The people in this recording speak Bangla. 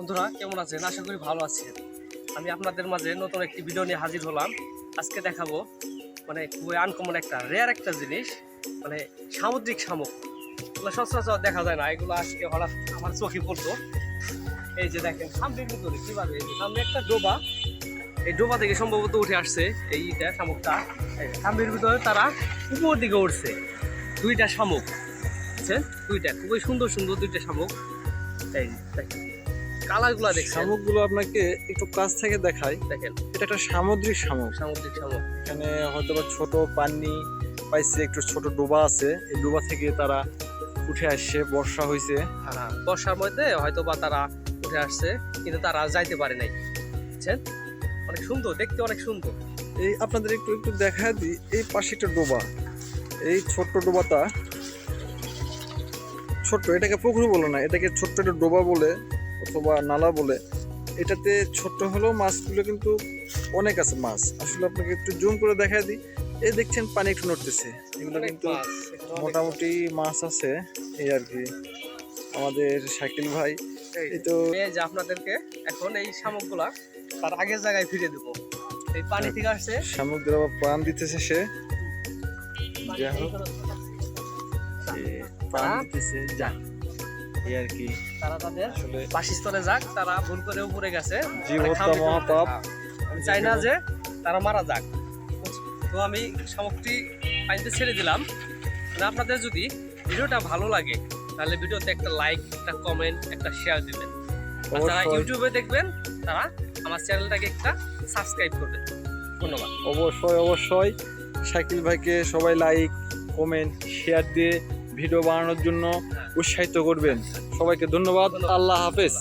বন্ধুরা, কেমন আছেন? আশা করি ভালো আছেন। আমি আপনাদের মাঝে নতুন একটি ভিডিও নিয়ে হাজির হলাম। আজকে দেখাবো মানে খুবই আনকমন একটা রেয়ার একটা জিনিস মানে সামুদ্রিক শামুক। এগুলো সচরাচর দেখা যায় না, এগুলো আজকে হঠাৎ আমার চোখে পড়তো এই যে দেখেন, সামনের ভিতরে কীভাবে? এই সামনে একটা ডোবা। এই ডোবা থেকে সম্ভবত উঠে আসছে এইটা শামুকটা। এই সামনের ভিতরে তারা উপর দিকে উঠছে। দুইটা শামুক, বুঝছেন? দুইটা, খুবই সুন্দর সুন্দর দুইটা শামুক। এই দেখেন। কালারগুলো দেখছেন? শামুকগুলো আপনাকে একটু কাছ থেকে দেখাই। দেখেন। এটা একটা সামুদ্রিক শামুক। সামুদ্রিক শামুক। এখানে হয়তো বা ছোট পানি পাইছে একটু ছোট ডোবা আছে। এই ডোবা থেকে তারা উঠে আসছে বর্ষা হয়েছে হ্যাঁ, বর্ষার মধ্যে হয়তো বা তারা উঠে আসছে কিন্তু তারা যাইতে পারে নাই। বুঝছেন? অনেক সুন্দর দেখতে অনেক সুন্দর। এই আপনাদের একটু একটু দেখা দিই এই পাশে একটা ডোবা। এই ছোট্ট ডোবাটা ছোট্ট এটাকে পুকুর বলে না এটাকে ছোট্ট একটা ডোবা বলে অথবা নালা বলে এটাতে ছোট্ট হলেও মাছগুলো কিন্তু অনেক আছে মাছ। আসলে আপনাকে একটু জুম করে দেখা দিই। এই দেখছেন পানি একটু নড়তেছে। এগুলো কিন্তু মোটামুটি মাছ আছে এই আর কি। আমাদের শাকিল ভাই এই তো এই যে আপনাদেরকে এখন এই শামুকগুলা তার আগের জায়গায় ফিরে দেব। এই পানি থেকে আসছে সামুদ্র আবার প্রাণ দিতেছে সে। যাই হোক। প্রাণ দিতেছে যাক। এই আর কি। তারা তাদের বাসস্থলে যাক তারা ভুল করে উপরে গেছে। মহাপাপ। হ্যাঁ। আমি চাই না যে তারা মারা যাক। তো আমি শামুকটি পানিতে ছেড়ে দিলাম। আপনাদের যদি ভিডিওটা ভালো লাগে তাহলে ভিডিওতে একটা লাইক একটা কমেন্ট একটা শেয়ার দিবেন। আর যারা ইউটিউবে দেখবেন তারা আমার চ্যানেলটাকে একটা সাবস্ক্রাইব করবেন। ধন্যবাদ। অবশ্যই অবশ্যই। শাকিল ভাইকে সবাই লাইক কমেন্ট শেয়ার দিয়ে ভিডিও বানানোর জন্য উৎসাহিত করবেন সবাইকে ধন্যবাদ। আল্লাহ হাফেজ